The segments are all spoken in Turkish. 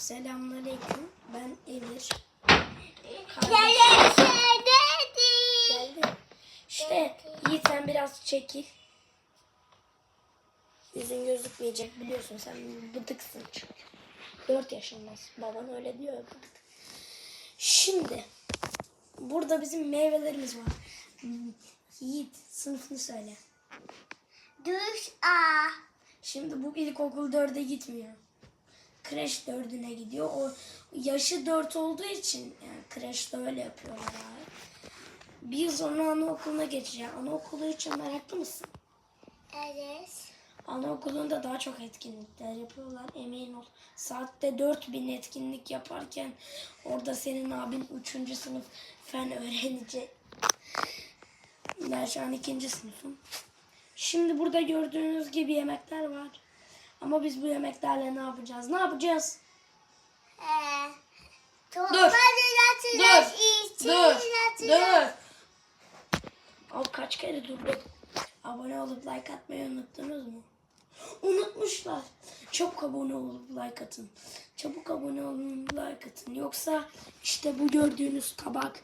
Selamünaleyküm. Ben Emir. Geldi. İşte Yiğit sen biraz çekil. Yüzün gözükmeyecek biliyorsun sen bıdıksın çünkü. 4 yaşındasın. Baban öyle diyor bıdık. Şimdi burada bizim meyvelerimiz var. Yiğit sınıfını söyle. Düş a. Şimdi bu ilkokul 4'e gitmiyor. Kreş 4'üne gidiyor. O yaşı 4 olduğu için yani kreşte öyle yapıyorlar abi. Biz onu anaokuluna geçeceğiz. Anaokulu için meraklı mısın? Evet. Anaokulunda daha çok etkinlikler yapıyorlar emin ol. Saatte 4000 etkinlik yaparken orada senin abin 3. sınıf fen öğrenecek. Ben şu an 2. sınıfım. Şimdi burada gördüğünüz gibi yemekler var. Ama biz bu yemeklerle ne yapacağız? Ne yapacağız? Ee, Dur. Dur. Dur. Dur. Al kaç kere durduk. Abone olup like atmayı unuttunuz mu? Unutmuşlar. Çabuk abone olup like atın. Çabuk abone olun like atın. Yoksa işte bu gördüğünüz tabak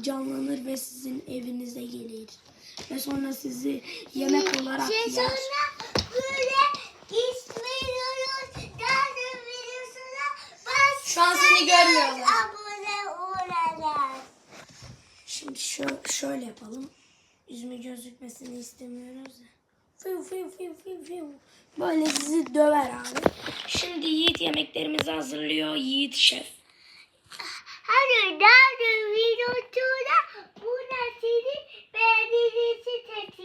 canlanır ve sizin evinize gelir. Ve sonra sizi yemek olarak Şey yer. Şu an seni görmüyorlar. Abone olalım. Şimdi şö- şöyle yapalım. Yüzümü gözükmesini istemiyoruz ya. Fiu fiu fiu fiu fiu. Böyle sizi döver abi. Şimdi Yiğit yemeklerimizi hazırlıyor. Yiğit şef. Hadi derdim videosuna buna seni beğendiğinizi teşekkür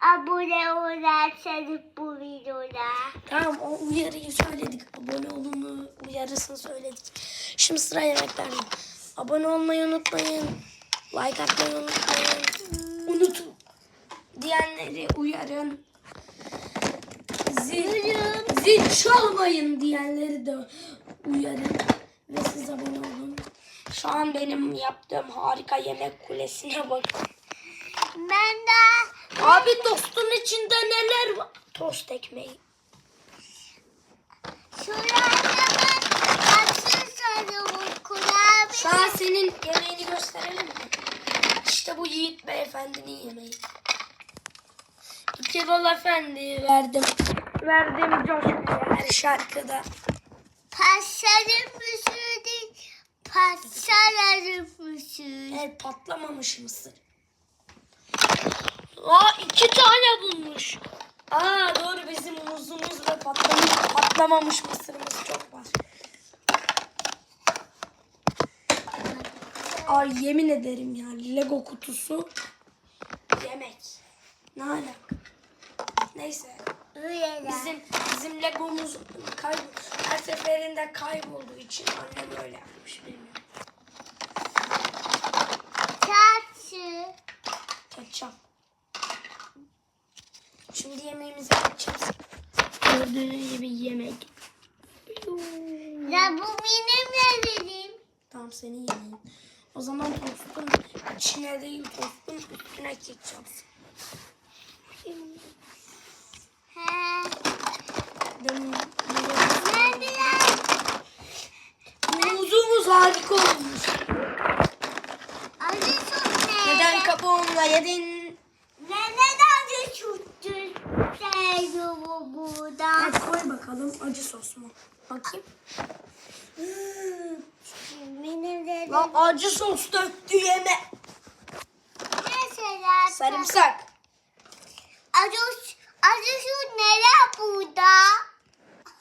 Abone olarsanız bu videoda. Tamam o uyarıyı söyledik. Abone olunu uyarısını söyledik. Şimdi sıra yemeklerde. Abone olmayı unutmayın. Like atmayı unutmayın. Unutun. Diyenleri uyarın. Zil, zil çalmayın diyenleri de uyarın. Ve siz abone olun. Şu an benim yaptığım harika yemek kulesine bakın. Ben de Abi tostun içinde neler var? Tost ekmeği. şuraya an senin yemeğini gösterelim mi? İşte bu Yiğit Beyefendi'nin yemeği. İki rol efendi verdim. Verdim coşkuya her şarkıda. Paşarım mısır değil. Paşarım mısır. El patlamamış mısır. Aa iki tane bulmuş. Aa doğru bizim muzumuz ve patlamış, patlamamış mısırımız çok var. Ay yemin ederim ya Lego kutusu yemek. Ne alaka? Neyse. Bizim bizim Legomuz kayb her seferinde kaybolduğu için annem öyle yapmış bilmiyorum. Tatlı. Kaçacağım. Şimdi yemeğimize geçeceğiz. Gördüğünüz gibi yemek. Ya bu benim yerim. Tamam senin yemeğin. O zaman tostun içine değil tostun üstüne geçeceğiz. Muzumuz harika olmuş. Neden kabuğunla yedin? Neden acı burada. Hadi koy bakalım acı sos mu? Bakayım. Benim de Lan acı sos döktü yeme. mesela Sarımsak. acı acı şu nere burada?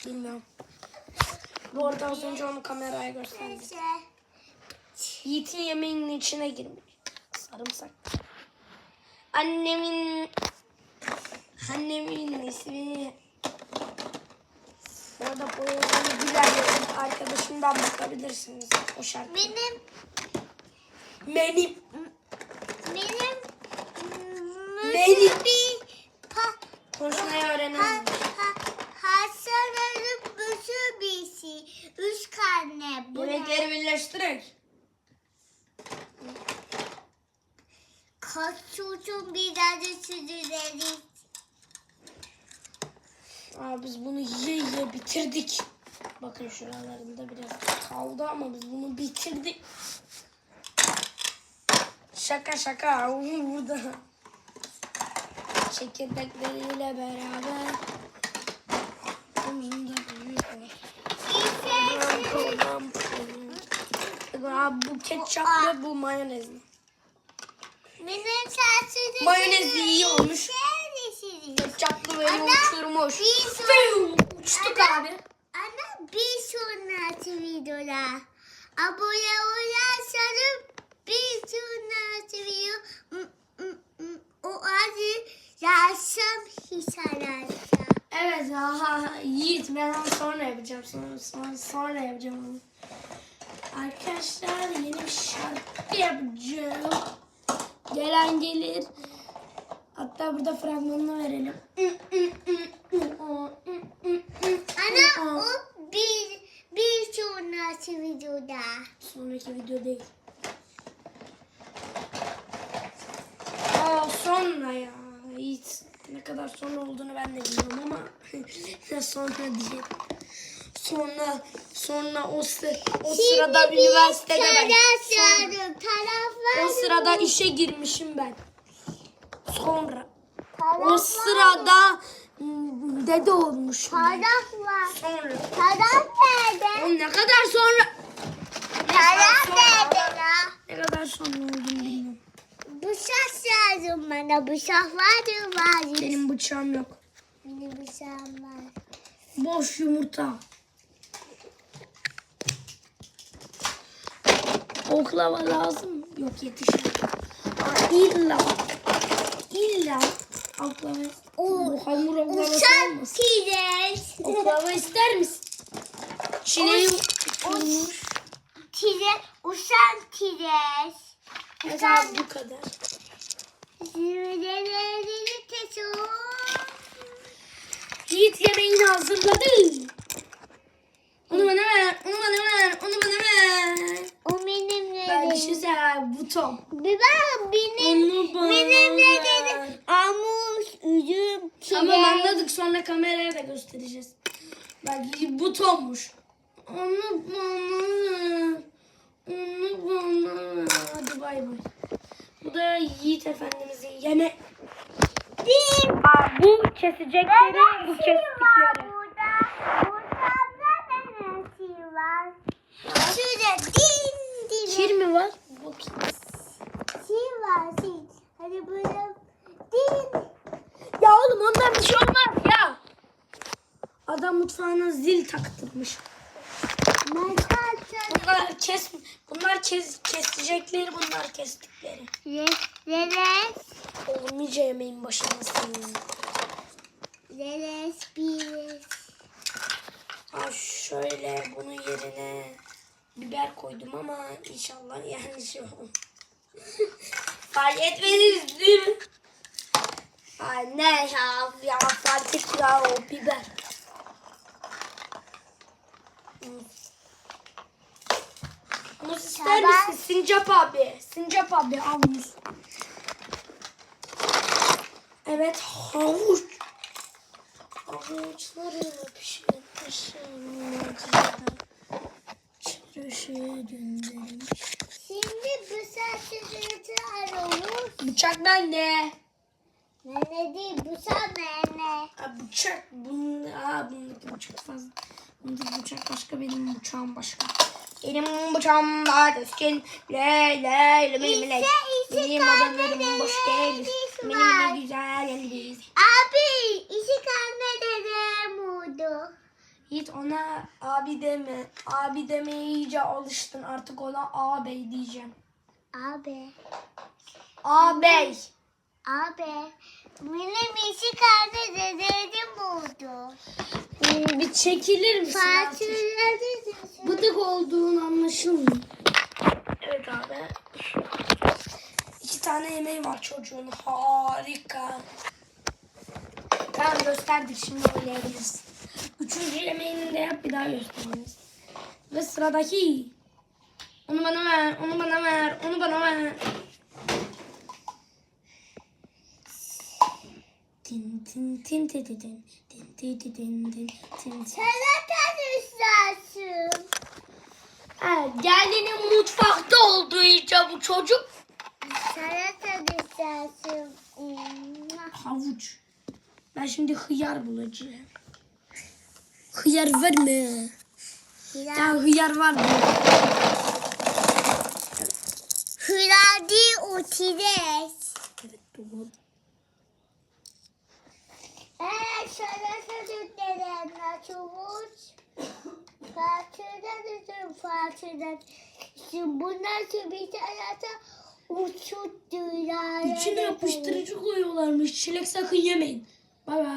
Bilmiyorum. Bu arada az önce onu kameraya gösterdim. Yiğit'in yemeğinin içine girmiş. Sarımsak. Annemin annemin ismi bu arada bu yazılı güzel yazıp arkadaşımdan bakabilirsiniz o şarkı. Benim Benim benim Benim. bir pa, konuşmayı ha, öğrenelim. ha, hastalarım büsü bisi. Üç karne bu? Yemekleri birleştirerek. Kaç çocuğun bir acı sürdürelim. Aa, biz bunu yiye yiye bitirdik. Bakın şuralarında biraz kaldı ama biz bunu bitirdik. Şaka şaka. Burada. Çekirdekleriyle beraber. Omzunda büyük var. Pardon, pardon. Bu ketçaplı bu mayonezli. Benim saçım Mayonezli iyi olmuş. Ketçaplı böyle uçurmuş. Uçtuk abi. Ana bir sonraki videoda abone olursanız bir sonraki video o adı yaşam hissederse. Evet aha Yiğit ben onu sonra yapacağım sonra, sonra, sonra yapacağım onu. Arkadaşlar yeni bir şarkı yapacağım. Gelen gelir. Hatta burada fragmanını verelim. Ana o bir bir sonraki videoda. Sonraki video değil. Aa sonra ya. Yiğit ne kadar sonra olduğunu ben de bilmiyorum ama sonra diye. Sonra sonra o, sı- o sırada üniversitede ben. Sonra-. O sırada işe girmişim ben. Sonra. O sırada mm, dede olmuşum. ben. Taraf var. Sonra. Taraf nerede? O ne kadar sonra? Sonra. nerede la? Ne kadar sonra olduğunu bilmiyorum. Bıçak lazım bana. Bıçak var mı var? Benim bıçağım yok. Benim bıçağım var. Boş yumurta. Oklava lazım? Yok yetişir. İlla. İlla. Oklava. Bu hamur oklavası Uçak olmasın. tires. Oklava ister misin? Çileği kurmuş. Tire. Uçak tires. Evet abi bu kadar. Yiğit yemeğini hazırladı. Onu bana ver, onu bana ver, onu bana ver. Benim Ben bir yerim. şey söyleyeyim, bu Tom. Bir bak benim. Onu bana Benim ver. yerim. Amus, üzüm, tire. Tamam anladık sonra kameraya da göstereceğiz. Bak bu Tom'muş. Onu bana ver. Onu bana ver. Hadi bay bay. Bu da Yiğit Efendimizin yeme. Değil. Aa, bu kesecekleri, bu var kestikleri. burada. Burada da neresi var? Şurada din. Kir mi var? Bakayım. Şey var şey. Hani böyle din. Ya oğlum ondan bir şey olmaz ya. Adam mutfağına zil taktırmış. Bunlar kes, bunlar kes, kesecekleri, bunlar kestikleri. Leles. Oğlum iyice yemeğin başındasın. Leles bir. Ha şöyle bunun yerine biber koydum ama inşallah yanlış yok. fark etmediniz değil mi? Anne ya, ya fark et ya o biber. Muz ister misin? Sincap abi. Sincap abi al muz. Evet havuç. Havuçları pişirmişim. Çarşıya göndermiş. Şimdi bu saçları arıyoruz. Bıçak bende. Ne değil bu saç ne? Ha, bıçak. Bunun, aa, bundaki bıçak fazla. Bundaki bıçak başka, benim bıçağım başka. Benim bıçağım daha keskin. Le le le le le. İse, ise Benim adamlarım boş değil. de Benim var. ne güzel yerliyiz. Abi işi kalma dedem oldu. Yiğit ona abi deme. Abi demeye iyice alıştın. Artık ona ağabey diyeceğim. Abi. Ağabey. Abi. Benim işi kalma dedem oldu. Hmm, bir çekilir misin artık? Fatih'leri Bıdık olduğun anlaşılmıyor. Evet abi. İki tane yemeği var çocuğun. Harika. Tamam gösterdik şimdi oynayabiliriz. Üçüncü yemeğini de yap bir daha gösteririz. Ve sıradaki. Onu bana ver, onu bana ver, onu bana ver. Tin tin tin tin tin tin tin Ti ti tin tin tin. Salata istersin. Ha, gelinin mutfakta olduğu için bu çocuk. İstersin. Hmm. Havuç. Ben şimdi hıyar bulacağım. Hıyar var mı? Ya. Ya hıyar var mı? Hıradi utides. Evet doğru. Evet, salata düdüğüne çavuş. Fatırdan üzüm fatırdan. Şimdi bu nasıl bir salata? Uçuttular. İçine yapıştırıcı koyuyorlarmış. Çilek sakın yemeyin. Bay bay.